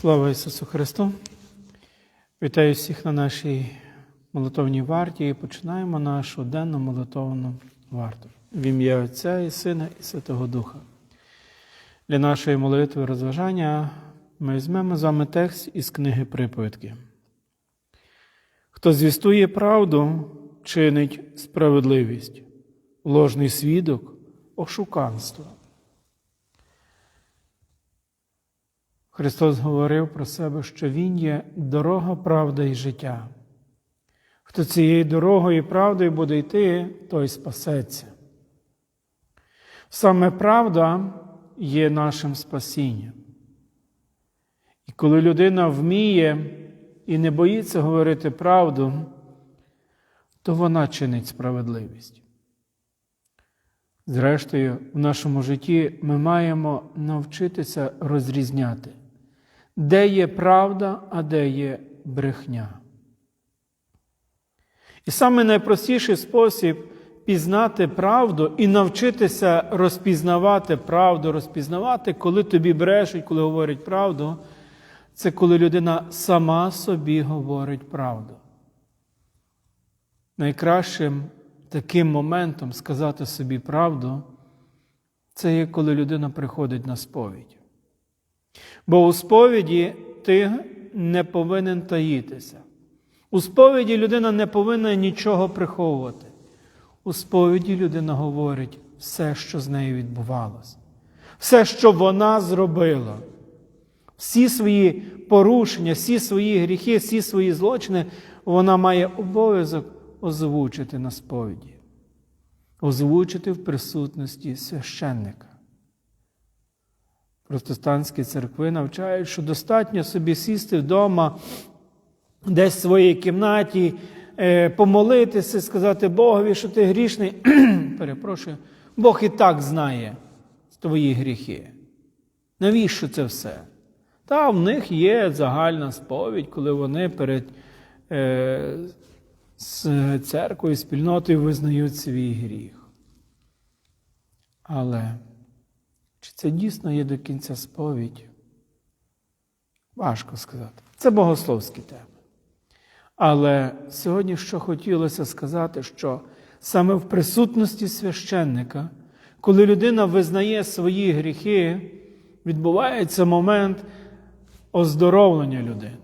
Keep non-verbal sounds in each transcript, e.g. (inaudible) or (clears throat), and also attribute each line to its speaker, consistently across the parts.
Speaker 1: Слава Ісусу Христу! Вітаю всіх на нашій молитовній варті і починаємо нашу денну молитовну варту. В ім'я Отця і Сина і Святого Духа. Для нашої молитви розважання ми візьмемо з вами текст із книги Приповідки. Хто звістує правду, чинить справедливість, ложний свідок ошуканство. Христос говорив про себе, що Він є дорога, правда і життя. Хто цією дорогою і правдою буде йти, той спасеться. Саме правда є нашим спасінням. І коли людина вміє і не боїться говорити правду, то вона чинить справедливість. Зрештою, в нашому житті ми маємо навчитися розрізняти, де є правда, а де є брехня. І саме найпростіший спосіб пізнати правду і навчитися розпізнавати правду, розпізнавати, коли тобі брешуть, коли говорять правду, це коли людина сама собі говорить правду. Найкращим таким моментом сказати собі правду, це є коли людина приходить на сповідь. Бо у сповіді ти не повинен таїтися. У сповіді людина не повинна нічого приховувати. У сповіді людина говорить все, що з нею відбувалося, все, що вона зробила, всі свої порушення, всі свої гріхи, всі свої злочини, вона має обов'язок озвучити на сповіді, озвучити в присутності священника. Протестантські церкви навчають, що достатньо собі сісти вдома, десь в своїй кімнаті, е, помолитися, сказати Богові, що ти грішний. (clears throat) Перепрошую, Бог і так знає твої гріхи. Навіщо це все? Та в них є загальна сповідь, коли вони перед е, з церквою, спільнотою визнають свій гріх. Але чи це дійсно є до кінця сповідь? Важко сказати. Це богословські теми. Але сьогодні що хотілося сказати, що саме в присутності священника, коли людина визнає свої гріхи, відбувається момент оздоровлення людини.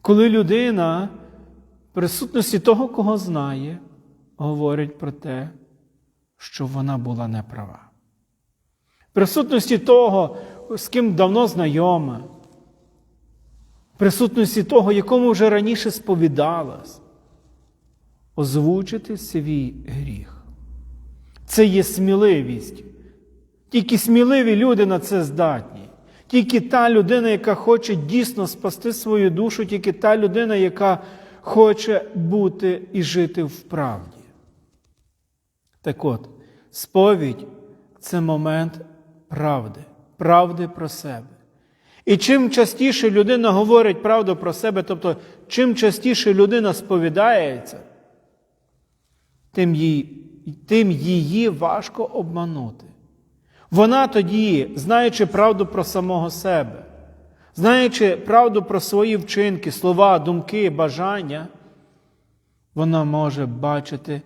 Speaker 1: Коли людина в присутності того, кого знає, говорить про те, що вона була неправа. Присутності того, з ким давно знайома, присутності того, якому вже раніше сповідалась, озвучити свій гріх. Це є сміливість. Тільки сміливі люди на це здатні. Тільки та людина, яка хоче дійсно спасти свою душу, тільки та людина, яка хоче бути і жити в правді. Так от, сповідь це момент правди, правди про себе. І чим частіше людина говорить правду про себе, тобто чим частіше людина сповідається, тим їй, тим її важко обманути. Вона тоді, знаючи правду про самого себе, знаючи правду про свої вчинки, слова, думки, бажання, вона може бачити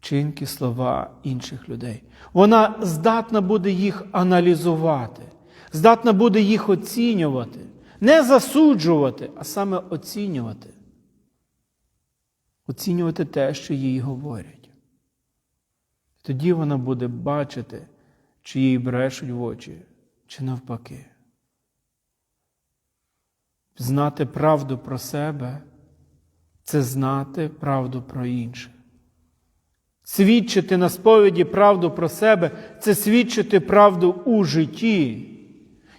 Speaker 1: вчинки, слова інших людей. Вона здатна буде їх аналізувати, здатна буде їх оцінювати, не засуджувати, а саме оцінювати. Оцінювати те, що їй говорять. Тоді вона буде бачити, чи їй брешуть в очі, чи навпаки. Знати правду про себе це знати правду про інших. Свідчити на сповіді правду про себе це свідчити правду у житті.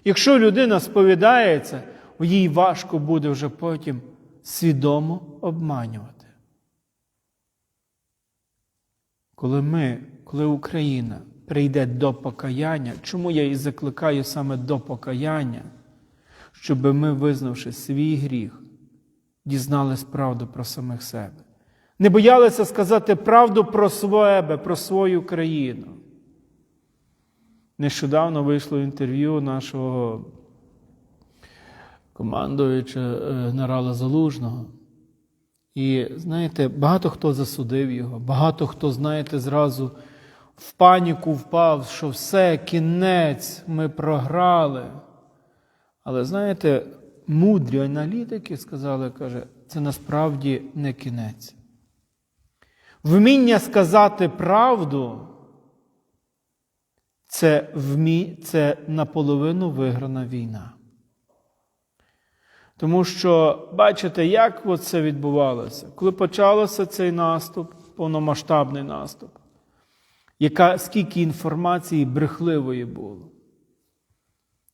Speaker 1: Якщо людина сповідається, їй важко буде вже потім свідомо обманювати. Коли ми, коли Україна прийде до покаяння, чому я і закликаю саме до покаяння, щоб ми, визнавши свій гріх, дізнались правду про самих себе. Не боялися сказати правду про себе, про свою країну. Нещодавно вийшло інтерв'ю нашого командуючи е, генерала Залужного. І знаєте, багато хто засудив його, багато хто, знаєте, зразу в паніку впав, що все, кінець, ми програли. Але знаєте, мудрі аналітики сказали, каже, це насправді не кінець. Вміння сказати правду це, вмі... це наполовину виграна війна. Тому що, бачите, як це відбувалося? Коли почався цей наступ, повномасштабний наступ, яка, скільки інформації брехливої було,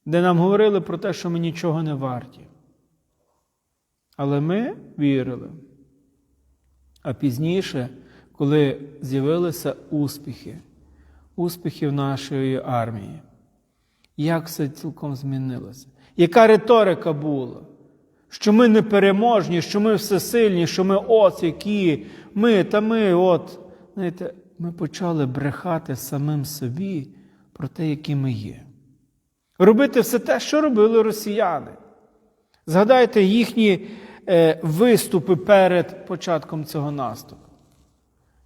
Speaker 1: де нам говорили про те, що ми нічого не варті. Але ми вірили. А пізніше, коли з'явилися успіхи, успіхів нашої армії, як все цілком змінилося? Яка риторика була? Що ми непереможні, що ми всесильні, що ми от які, ми та ми, от. Знаєте, ми почали брехати самим собі про те, які ми є. Робити все те, що робили росіяни. Згадайте їхні е, виступи перед початком цього наступу.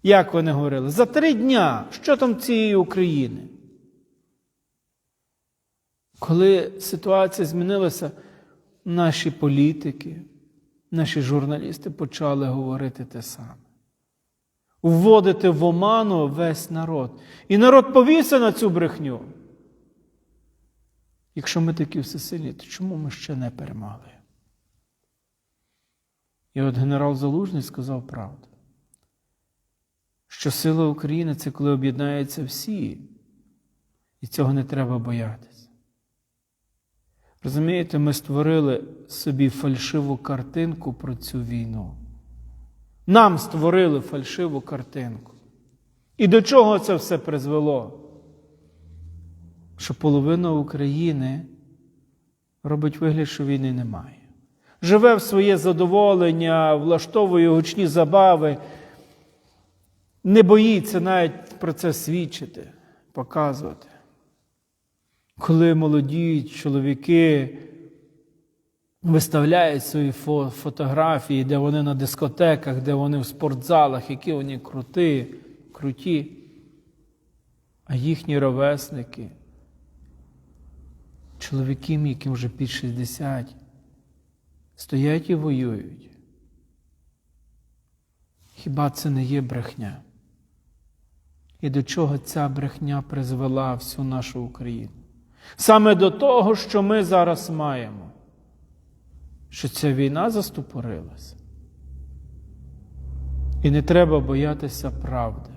Speaker 1: Як вони говорили? За три дня, що там цієї України? Коли ситуація змінилася, наші політики, наші журналісти почали говорити те саме. Вводити в оману весь народ. І народ повівся на цю брехню. Якщо ми такі всесильні, то чому ми ще не перемогли? І от генерал Залужний сказав правду, що сила України це коли об'єднаються всі, і цього не треба боятися. Розумієте, ми створили собі фальшиву картинку про цю війну. Нам створили фальшиву картинку. І до чого це все призвело? Що половина України робить вигляд, що війни немає. Живе в своє задоволення, влаштовує гучні забави, не боїться навіть про це свідчити, показувати. Коли молоді чоловіки виставляють свої фотографії, де вони на дискотеках, де вони в спортзалах, які вони крути, круті, а їхні ровесники, чоловіки, яким вже під 60, стоять і воюють. Хіба це не є брехня? І до чого ця брехня призвела всю нашу Україну? Саме до того, що ми зараз маємо, що ця війна заступорилася. І не треба боятися правди,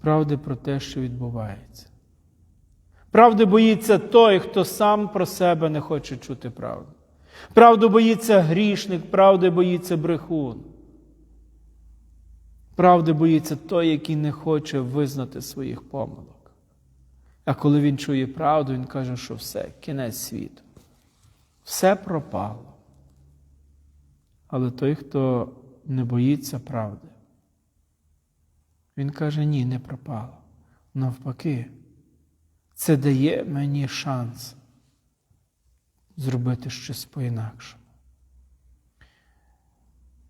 Speaker 1: правди про те, що відбувається. Правди боїться той, хто сам про себе не хоче чути правду. Правду боїться грішник, правди боїться брехун. Правди боїться той, який не хоче визнати своїх помилок. А коли він чує правду, він каже, що все, кінець світу. Все пропало. Але той, хто не боїться правди, він каже, ні, не пропало. Навпаки, це дає мені шанс зробити щось по-інакшому.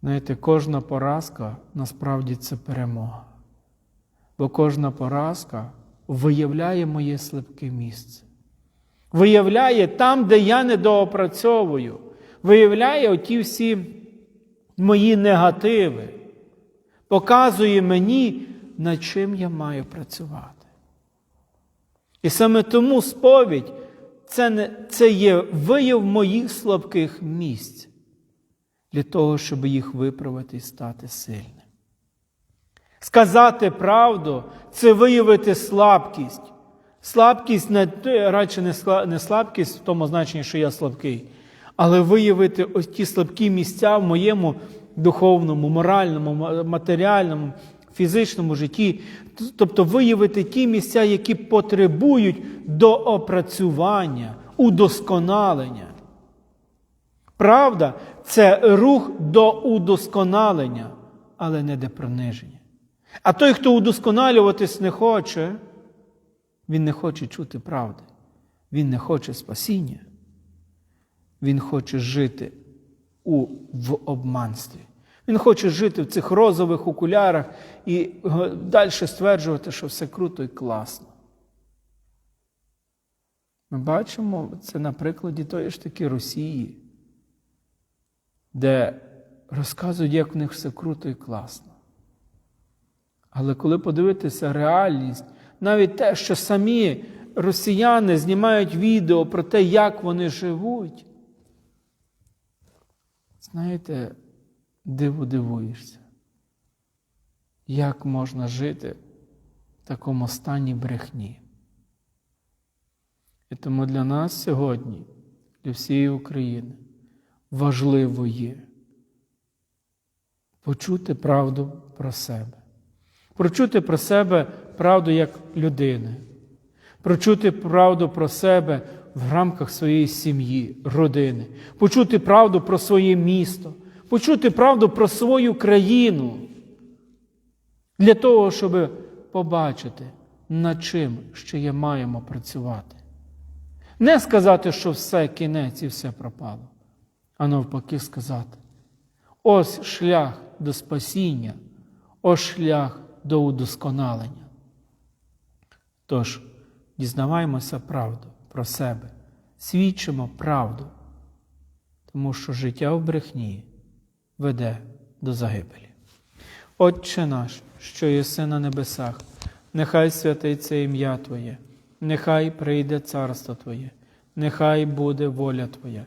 Speaker 1: Знаєте, кожна поразка насправді це перемога. Бо кожна поразка виявляє моє слабке місце. Виявляє там, де я недоопрацьовую, виявляє оті всі мої негативи, показує мені, над чим я маю працювати. І саме тому сповідь це, не, це є вияв моїх слабких місць для того, щоб їх виправити і стати сильним. Сказати правду це виявити слабкість. Слабкість не радше не слабкість в тому значенні, що я слабкий, але виявити ось ті слабкі місця в моєму духовному, моральному, матеріальному, фізичному житті, тобто виявити ті місця, які потребують доопрацювання, удосконалення. Правда, це рух до удосконалення, але не до приниження. А той, хто удосконалюватись не хоче, він не хоче чути правди, він не хоче спасіння. Він хоче жити у, в обманстві. Він хоче жити в цих розових окулярах і далі стверджувати, що все круто і класно. Ми бачимо це на прикладі тої ж таки Росії, де розказують, як в них все круто і класно. Але коли подивитися реальність, навіть те, що самі росіяни знімають відео про те, як вони живуть, знаєте, диву дивуєшся, як можна жити в такому стані брехні. І тому для нас сьогодні, для всієї України, важливо є почути правду про себе, прочути про себе правду як людини, прочути правду про себе в рамках своєї сім'ї, родини, почути правду про своє місто, почути правду про свою країну, для того, щоб побачити, над чим ще маємо працювати. Не сказати, що все кінець і все пропало, а навпаки, сказати: ось шлях до спасіння, ось шлях до удосконалення. Тож, дізнаваємося правду про себе, свідчимо правду, тому що життя в брехні веде до загибелі. Отче наш, що єси на небесах, нехай святиться ім'я Твоє. Нехай прийде царство Твоє, нехай буде воля Твоя,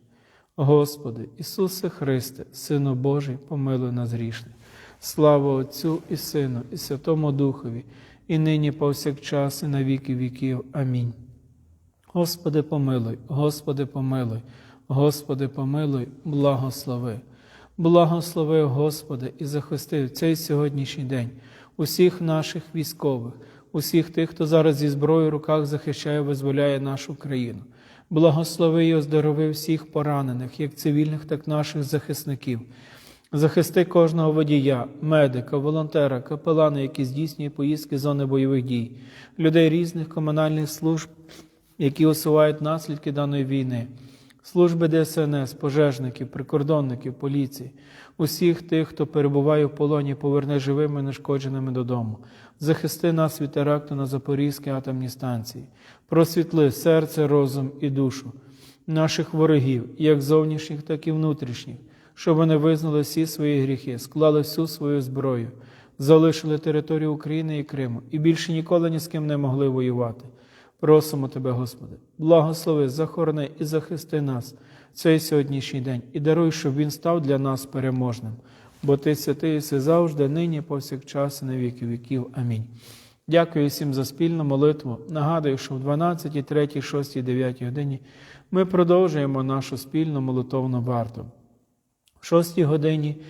Speaker 1: Господи, Ісусе Христе, Сину Божий, помилуй нас грішних. Слава Отцю і Сину, і Святому Духові, і нині повсякчас, і на віки віків. Амінь. Господи, помилуй, Господи, помилуй, Господи, помилуй, благослови. Благослови, Господи, і захисти в цей сьогоднішній день усіх наших військових, усіх тих, хто зараз зі зброєю в руках захищає, визволяє нашу країну. Благослови і оздорови всіх поранених, як цивільних, так і наших захисників. Захисти кожного водія, медика, волонтера, капелана, які здійснює поїздки зони бойових дій, людей різних комунальних служб, які усувають наслідки даної війни, служби ДСНС, пожежників, прикордонників, поліції, усіх тих, хто перебуває в полоні, поверне живими, і нешкодженими додому. Захисти нас від теракту на Запорізькій атомній станції, просвітли серце, розум і душу наших ворогів, як зовнішніх, так і внутрішніх, щоб вони визнали всі свої гріхи, склали всю свою зброю, залишили територію України і Криму і більше ніколи ні з ким не могли воювати. Просимо Тебе, Господи, благослови, захорони і захисти нас цей сьогоднішній день і даруй, щоб він став для нас переможним. Бо Ти святий єси завжди, нині, повсякчас, і на віки віків. Амінь. Дякую всім за спільну молитву. Нагадую, що в 12, 3, 6, 9 годині ми продовжуємо нашу спільну молитовну варту. В 6 годині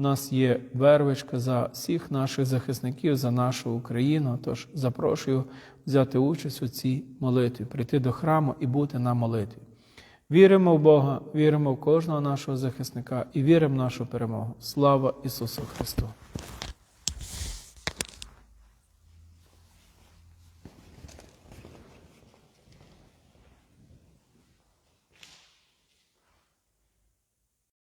Speaker 1: у нас є вервичка за всіх наших захисників, за нашу Україну. Тож запрошую взяти участь у цій молитві, прийти до храму і бути на молитві. Віримо в Бога, віримо в кожного нашого захисника і віримо в нашу перемогу. Слава Ісусу Христу!